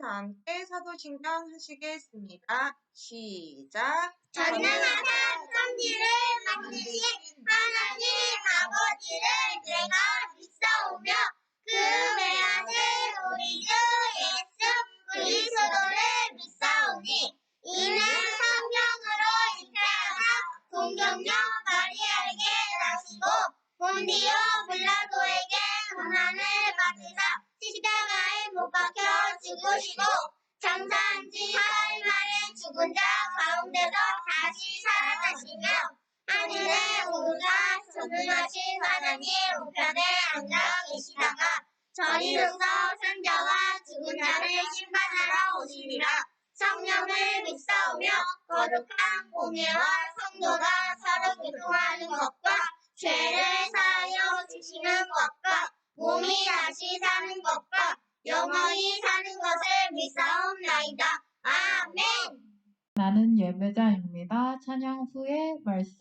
다 함께 사도신경 하시겠습니다. 시작! 전능하신 성리를 만드신 하나님 아버지를 내가 믿사오며 그 외아들 우리 주 예수 그리스도를 믿사오니 이는 성령으로 입대하여 공경녀 마리아에게 나시고 본디오 나는 예배자입니다. 찬양 후에 말씀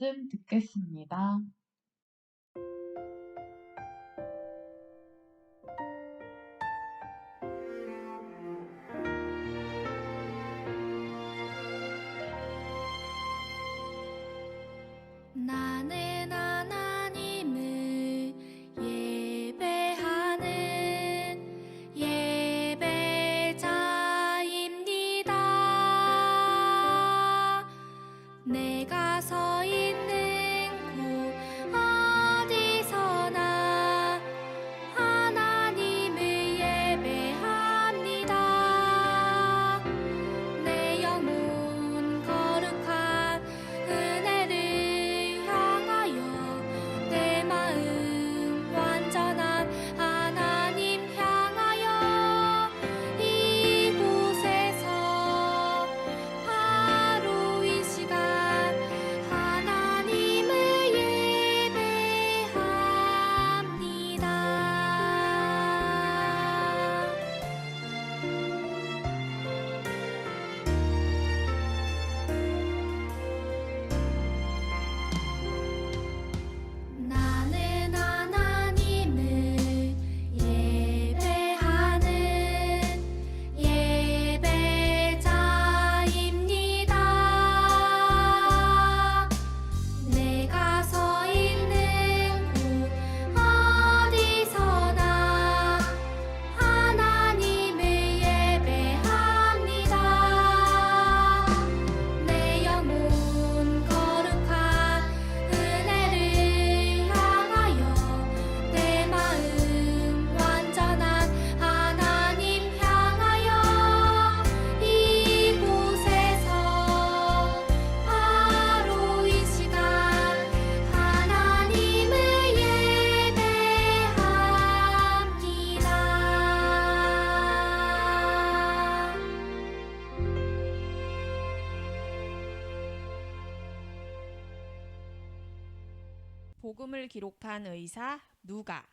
복음을 기록한 의사 누가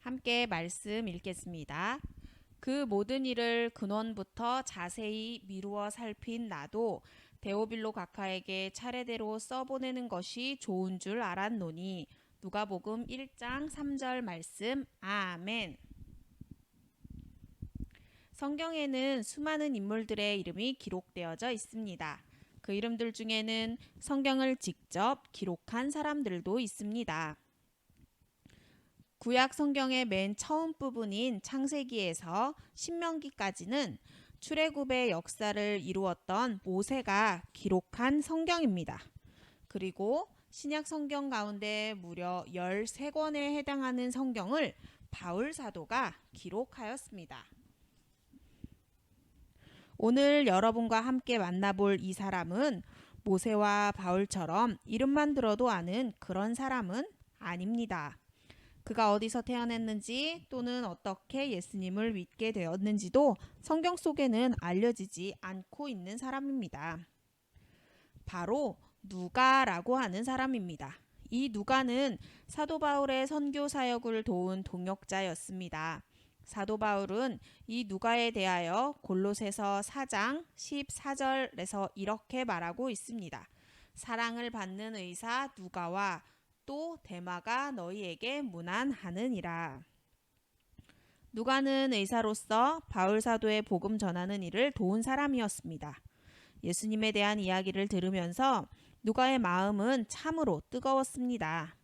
함께 말씀 읽겠습니다. 그 모든 일을 근원부터 자세히 미루어 살핀 나도 데오빌로 각하에게 차례대로 써보내는 것이 좋은 줄 알았노니 누가복음 1장 3절 말씀 아멘. 성경에는 수많은 인물들의 이름이 기록되어져 있습니다. 그 이름들 중에는 성경을 직접 기록한 사람들도 있습니다. 구약 성경의 맨 처음 부분인 창세기에서 신명기까지는 출애굽의 역사를 이루었던 모세가 기록한 성경입니다. 그리고 신약 성경 가운데 무려 13권에 해당하는 성경을 바울 사도가 기록하였습니다. 오늘 여러분과 함께 만나볼 이 사람은 모세와 바울처럼 이름만 들어도 아는 그런 사람은 아닙니다. 그가 어디서 태어났는지 또는 어떻게 예수님을 믿게 되었는지도 성경 속에는 알려지지 않고 있는 사람입니다. 바로 누가라고 하는 사람입니다. 이 누가는 사도 바울의 선교 사역을 도운 동역자였습니다. 사도 바울은 이 누가에 대하여 골로새서 4장 14절에서 이렇게 말하고 있습니다. 사랑을 받는 의사 누가와 또 대마가 너희에게 문안하느니라. 누가는 의사로서 바울 사도의 복음 전하는 일을 도운 사람이었습니다. 예수님에 대한 이야기를 들으면서 누가의 마음은 참으로 뜨거웠습니다.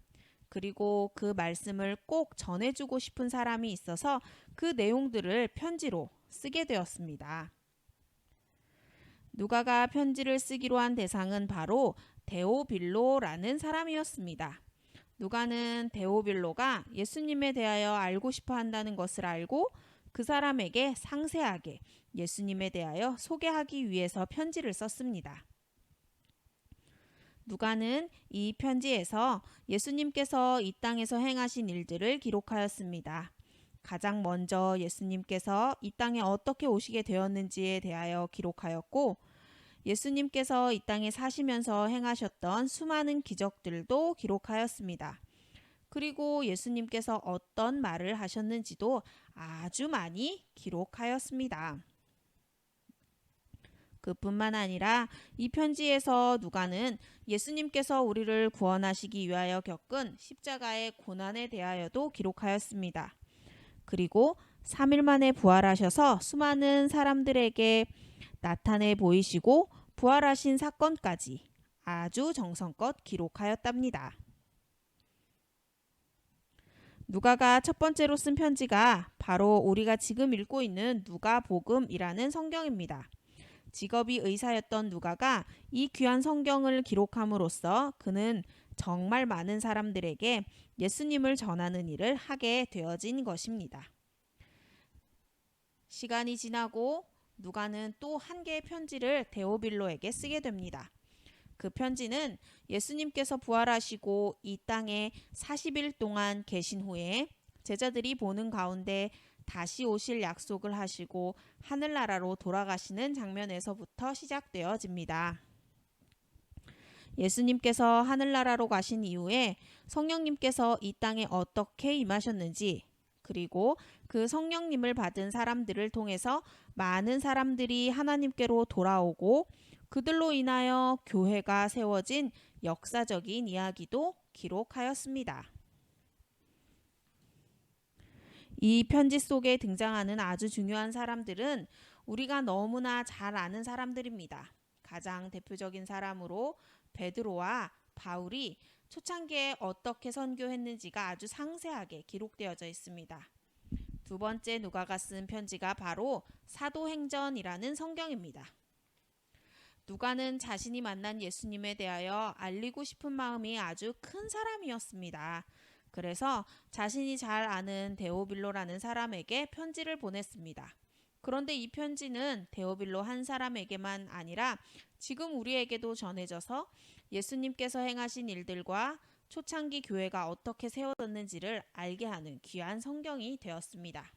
그리고 그 말씀을 꼭 전해주고 싶은 사람이 있어서 그 내용들을 편지로 쓰게 되었습니다. 누가가 편지를 쓰기로 한 대상은 바로 데오빌로라는 사람이었습니다. 누가는 데오빌로가 예수님에 대하여 알고 싶어 한다는 것을 알고 그 사람에게 상세하게 예수님에 대하여 소개하기 위해서 편지를 썼습니다. 누가는 이 편지에서 예수님께서 이 땅에서 행하신 일들을 기록하였습니다. 가장 먼저 예수님께서 이 땅에 어떻게 오시게 되었는지에 대하여 기록하였고, 예수님께서 이 땅에 사시면서 행하셨던 수많은 기적들도 기록하였습니다. 그리고 예수님께서 어떤 말을 하셨는지도 아주 많이 기록하였습니다. 그뿐만 아니라 이 편지에서 누가는 예수님께서 우리를 구원하시기 위하여 겪은 십자가의 고난에 대하여도 기록하였습니다. 그리고 3일 만에 부활하셔서 수많은 사람들에게 나타내 보이시고 부활하신 사건까지 아주 정성껏 기록하였답니다. 누가가 첫 번째로 쓴 편지가 바로 우리가 지금 읽고 있는 누가복음이라는 성경입니다. 직업이 의사였던 누가가 이 귀한 성경을 기록함으로써 그는 정말 많은 사람들에게 예수님을 전하는 일을 하게 되어진 것입니다. 시간이 지나고 누가는 또 한 개의 편지를 데오빌로에게 쓰게 됩니다. 그 편지는 예수님께서 부활하시고 이 땅에 40일 동안 계신 후에 제자들이 보는 가운데 다시 오실 약속을 하시고 하늘나라로 돌아가시는 장면에서부터 시작되어집니다. 예수님께서 하늘나라로 가신 이후에 성령님께서 이 땅에 어떻게 임하셨는지 그리고 그 성령님을 받은 사람들을 통해서 많은 사람들이 하나님께로 돌아오고 그들로 인하여 교회가 세워진 역사적인 이야기도 기록하였습니다. 이 편지 속에 등장하는 아주 중요한 사람들은 우리가 너무나 잘 아는 사람들입니다. 가장 대표적인 사람으로 베드로와 바울이 초창기에 어떻게 선교했는지가 아주 상세하게 기록되어져 있습니다. 두 번째 누가가 쓴 편지가 바로 사도행전이라는 성경입니다. 누가는 자신이 만난 예수님에 대하여 알리고 싶은 마음이 아주 큰 사람이었습니다. 그래서 자신이 잘 아는 데오빌로라는 사람에게 편지를 보냈습니다. 그런데 이 편지는 데오빌로 한 사람에게만 아니라 지금 우리에게도 전해져서 예수님께서 행하신 일들과 초창기 교회가 어떻게 세워졌는지를 알게 하는 귀한 성경이 되었습니다.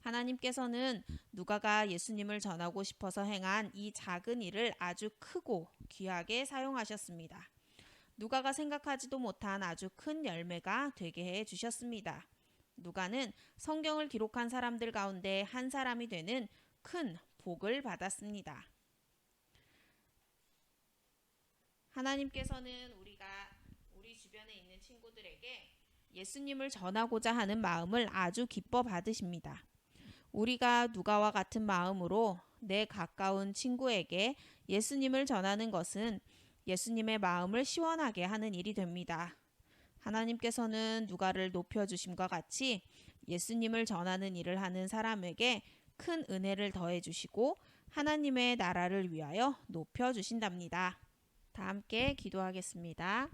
하나님께서는 누가가 예수님을 전하고 싶어서 행한 이 작은 일을 아주 크고 귀하게 사용하셨습니다. 누가가 생각하지도 못한 아주 큰 열매가 되게 해 주셨습니다. 누가는 성경을 기록한 사람들 가운데 한 사람이 되는 큰 복을 받았습니다. 하나님께서는 우리가 우리 주변에 있는 친구 예수님을 전하고자 하는 마음을 아주 기뻐 받으십니다. 우리가 누가와 같은 마음으로 내 가까운 친구에게 예수님을 전하는 것은 예수님의 마음을 시원하게 하는 일이 됩니다. 하나님께서는 누가를 높여주심과 같이 예수님을 전하는 일을 하는 사람에게 큰 은혜를 더해 주시고 하나님의 나라를 위하여 높여 주신답니다. 다 함께 기도하겠습니다.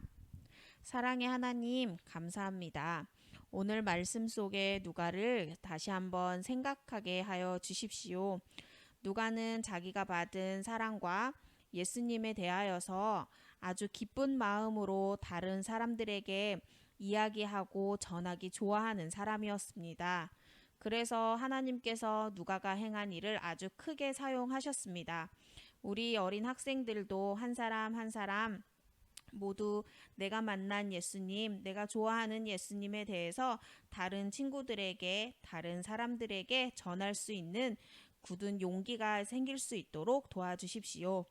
사랑의 하나님, 감사합니다. 오늘 말씀 속에 누가를 다시 한번 생각하게 하여 주십시오. 누가는 자기가 받은 사랑과 예수님에 대하여서 아주 기쁜 마음으로 다른 사람들에게 이야기하고 전하기 좋아하는 사람이었습니다. 그래서 하나님께서 누가가 행한 일을 아주 크게 사용하셨습니다. 우리 어린 학생들도 한 사람 한 사람 모두 내가 만난 예수님, 내가 좋아하는 예수님에 대해서 다른 친구들에게, 다른 사람들에게 전할 수 있는 굳은 용기가 생길 수 있도록 도와주십시오.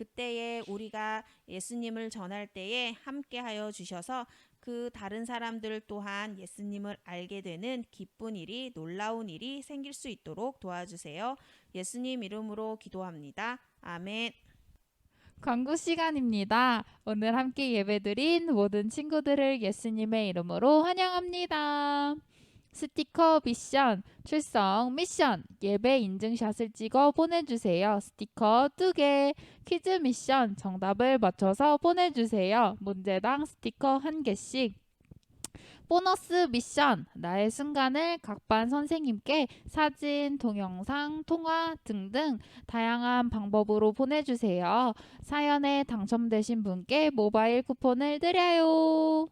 그때에 우리가 예수님을 전할 때에 함께 하여 주셔서 그 다른 사람들 또한 예수님을 알게 되는 기쁜 일이 놀라운 일이 생길 수 있도록 도와주세요. 예수님 이름으로 기도합니다. 아멘. 광고 시간입니다. 오늘 함께 예배드린 모든 친구들을 예수님의 이름으로 환영합니다. 스티커 미션, 출석 미션, 예배 인증샷을 찍어 보내주세요. 스티커 2개, 퀴즈 미션, 정답을 맞춰서 보내주세요. 문제당 스티커 1개씩. 보너스 미션, 나의 순간을 각반 선생님께 사진, 동영상, 통화 등등 다양한 방법으로 보내주세요. 사연에 당첨되신 분께 모바일 쿠폰을 드려요.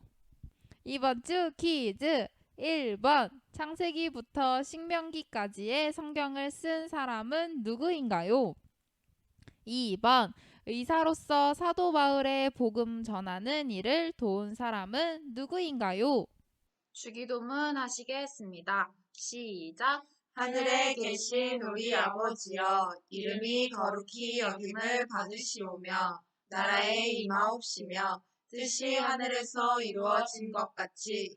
이번 주 퀴즈 1번 창세기부터 신명기까지의 성경을 쓴 사람은 누구인가요? 2번 의사로서 사도 바울의 복음 전하는 일을 도운 사람은 누구인가요? 주기도문 하시겠습니다. 시작. 하늘에 계신 우리 아버지여 이름이 거룩히 여김을 받으시오며 나라에 임하옵시며 뜻이 하늘에서 이루어진 것 같이